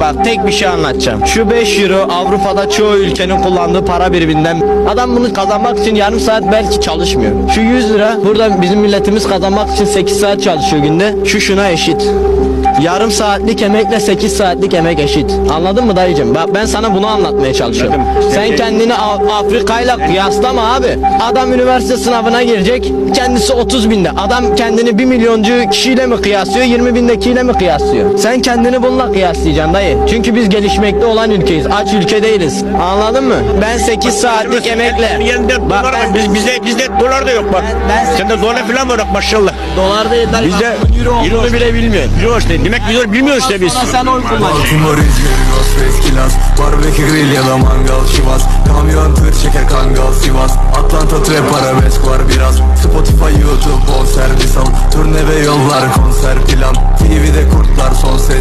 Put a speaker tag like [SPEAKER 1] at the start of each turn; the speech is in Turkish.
[SPEAKER 1] Bak tek bir şey anlatacağım. Şu 5 euro Avrupa'da çoğu ülkenin kullandığı para biriminden. Adam bunu kazanmak için yarım saat belki çalışmıyor. Şu 100 lira burada bizim milletimiz kazanmak için 8 saat çalışıyor günde. Şu şuna eşit. Yarım saatlik emekle 8 saatlik emek eşit. Anladın mı dayıcım? Bak ben sana bunu anlatmaya çalışıyorum.
[SPEAKER 2] Anladım.
[SPEAKER 1] Sen kendini Af- Afrika'yla kıyaslama abi. Adam üniversite sınavına girecek. Kendisi 30 binde. Adam kendini 1 milyoncu kişiyle mi kıyaslıyor? 20 bindekiyle mi kıyaslıyor? Sen kendini bununla kıyaslayacaksın dayı. Çünkü biz gelişmekte olan ülkeyiz. Aç ülke değiliz. Anladın mı? Ben 8 saatlik emekle.
[SPEAKER 2] Yerinde
[SPEAKER 1] Bak
[SPEAKER 2] dolar var.
[SPEAKER 1] ben-
[SPEAKER 2] Biz, bizde, bizde dolar da yok bak.
[SPEAKER 1] Ben- ben-
[SPEAKER 2] Sende dolar falan var bak maşallah.
[SPEAKER 1] Dolar değil.
[SPEAKER 2] Bizde
[SPEAKER 1] euro
[SPEAKER 2] euro bile bilmiyorsun. Euro işte. Demek biz onu bilmiyoruz işte biz.
[SPEAKER 1] Sen oy kullan.
[SPEAKER 3] Barbekü grill ya da mangal Şivas Kamyon tır çeker kangal Sivas Atlanta trap arabesk var biraz Spotify, YouTube, bol servis al Turne ve yollar konser plan TV'de kurtlar son bölüm